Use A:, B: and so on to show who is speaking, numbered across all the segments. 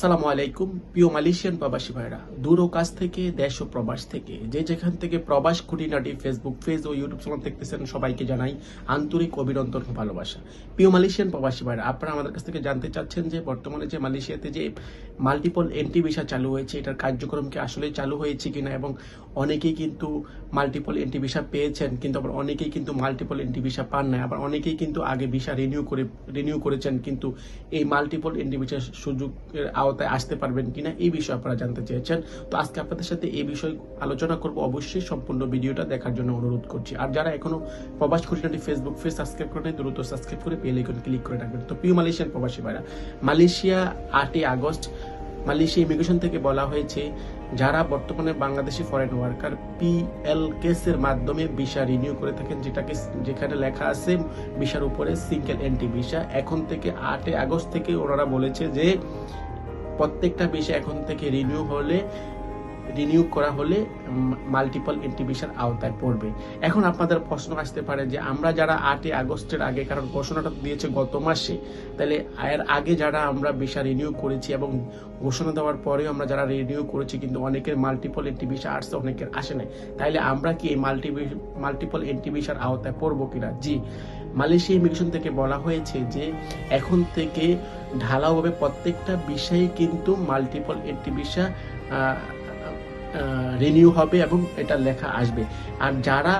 A: আসসালামু আলাইকুম, প্রিয় মালয়েশিয়ান প্রবাসী ভাইরা। দূর ও কাছ থেকে, দেশ ও প্রবাস থেকে, যে যেখান থেকে প্রবাস খুঁটিনাটি ফেসবুক পেজ ও ইউটিউব চ্যানেল দেখতেছেন, সবাইকে জানাই আন্তরিক অভিনন্দন ও ভালোবাসা। প্রিয় মালয়েশিয়ান প্রবাসী ভাইরা, আপনারা আমাদের কাছ থেকে জানতে চাচ্ছেন যে বর্তমানে যে মালয়েশিয়াতে যে মাল্টিপল এন্ট্রি ভিসা চালু হয়েছে, এটার কার্যক্রম কি আসলে চালু হয়েছে কিনা এবং অনেকেই কিন্তু মাল্টিপল এন্ট্রি ভিসা পেয়েছেন কিন্তু আবার অনেকেই কিন্তু মাল্টিপল এন্ট্রি ভিসা পান নাই আবার অনেকেই কিন্তু আগে ভিসা রিনিউ করে রিনিউ করেছেন কিন্তু এই মাল্টিপল এন্ট্রি ভিসার সুযোগের আওতায় আসতে পারবেন কিনা এই বিষয়ে আপনারা জানতে চেয়েছেন। তো আজকে আপনাদের সাথে এই বিষয়ে আলোচনা করব অবশ্যই সম্পূর্ণ ভিডিওটা দেখার জন্য অনুরোধ করছি। আর যারা এখনও প্রবাস খুঁটিনাটি ফেসবুক পেজ সাবস্ক্রাইব করে নেয়, দ্রুত সাবস্ক্রাইব করে বেল ক্লিক করে রাখবেন। তো প্রিয় মালয়েশিয়ান প্রবাসী ভাইরা মালয়েশিয়া আটই আগস্ট মালয়েশিয়া ইমিগ্রেশন থেকে বলা হয়েছে, যারা বর্তমানে বাংলাদেশি ফরেন ওয়ার্কার পিএল কেসের মাধ্যমে ভিসা রিনিউ করে থাকেন, যেটাকে যেখানে লেখা আছে ভিসার উপরে সিঙ্গেল এন্ট্রি ভিসা এখন থেকে আটই আগস্ট থেকে ওনারা বলেছে যে, প্রত্যেকটা ভিসা এখন থেকে রিনিউ হলে রিনিউ করা হলে মাল্টিপল ভিসার আওতায় পড়বে। এখন আপনাদের প্রশ্ন আসতে পারে যে আমরা যারা আটই আগস্টের আগে, কারণ ঘোষণাটা দিয়েছে গত মাসে, তাহলে এর আগে যারা আমরা ভিসা রিনিউ করেছি এবং ঘোষণা দেওয়ার পরেও আমরা যারা রিনিউ করেছি, কিন্তু অনেকের মাল্টিপল এন্ট্রি ভিসা আসছে, অনেকের আসে নাই তাইলে আমরা কি এই মাল্টি মাল্টিপল এন্ট্রি আওতায় পড়ব কিনা? জি, মালয়েশিয়া ইমিগ্রেশন থেকে বলা হয়েছে যে এখন থেকে ঢালাওভাবে প্রত্যেকটা বিষয়ে কিন্তু মাল্টিপল এন্ট্রি রিনিউ হবে এবং এটা লেখা আসবে। আর যারা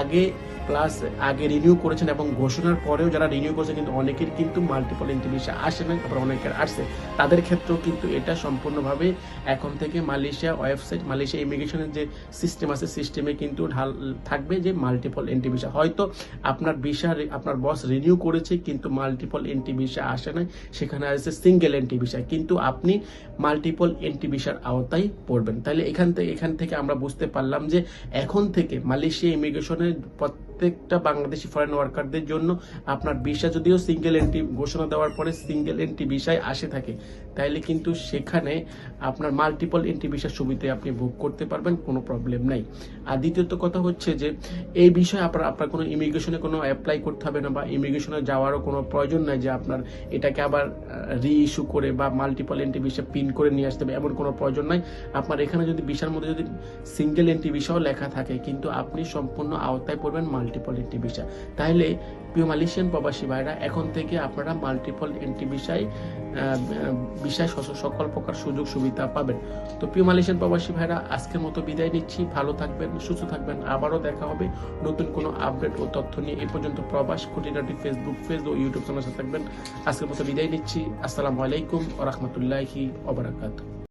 A: আগে প্লাস আগে রিনিউ করেছেন এবং ঘোষণার পরেও যারা রিনিউ করেছে কিন্তু অনেকের কিন্তু মাল্টিপল ইন্টিভিশা আসে না, আবার অনেকের আসছে। তাদের ক্ষেত্রেও কিন্তু এটা সম্পূর্ণভাবে এখন থেকে মালয়েশিয়া ওয়েবসাইট মালয়েশিয়া ইমিগ্রেশনের যে সিস্টেম আছে সিস্টেমে কিন্তু ঢাল, থাকবে যে মাল্টিপল এন্ট্রি হয়তো আপনার ভিসা আপনার বস রিনিউ করেছে কিন্তু মাল্টিপল এন্ট্রি আসে না সেখানে আছে সিঙ্গেল এন্ট্রি কিন্তু আপনি মাল্টিপল এন্ট্রি ভিসার আওতায় পড়বেন। তাহলে এখান থেকে এখান থেকে আমরা বুঝতে পারলাম যে এখন থেকে মালয়েশিয়া ইমিগ্রেশনের প্রত্যেকটা বাংলাদেশি ফরেন ওয়ার্কারদের জন্য আপনার ভিসা যদিও সিঙ্গেল এন্ট্রি ঘোষণা দেওয়ার পরে সিঙ্গেল এন্ট্রি ভিসায় আসে থাকে, তাইলে কিন্তু সেখানে আপনার মাল্টিপল এন্ট্রি ভিসার সুবিধা আপনি বুক করতে পারবেন, কোনো প্রবলেম নাই। আর দ্বিতীয়ত কথা হচ্ছে যে, এই বিষয়ে আপনার আপনার কোনো ইমিগ্রেশনে কোনো অ্যাপ্লাই করতে হবে না বা ইমিগ্রেশনে যাওয়ারও কোনো প্রয়োজন নাই যে আপনার এটাকে আবার রি ইস্যু করে বা মাল্টিপল এন্ট্রি ভিসা পিন করে নিয়ে আসতে হবে, এমন কোনো প্রয়োজন নাই। আপনার এখানে যদি ভিসার মধ্যে যদি সিঙ্গেল এন্ট্রি ভিসাও লেখা থাকে, কিন্তু আপনি সম্পূর্ণ আওতায় পড়বেন মাল্টিপল এন্ট্রি ভিসা তাহলে প্রিয় মালয়েশিয়ান প্রবাসী ভাইরা, এখন থেকে আপনারা মাল্টিপল এন্ট্রি ভিসায় বিষয় সকল প্রকার সুযোগ সুবিধা পাবেন। তো প্রিয় মালয়েশিয়ান প্রবাসী ভাইরা, আজকের মতো বিদায় নিচ্ছি। ভালো থাকবেন, সুস্থ থাকবেন। আবারও দেখা হবে নতুন কোনো আপডেট ও তথ্য নিয়ে। এই পর্যন্ত প্রবাস খুঁটিনাটি ফেসবুক পেজ ও ইউটিউব চ্যানেল থাকবেন। আজকের মতো বিদায় নিচ্ছি। আসসালামু আলাইকুম ও রহমতুল্লাহি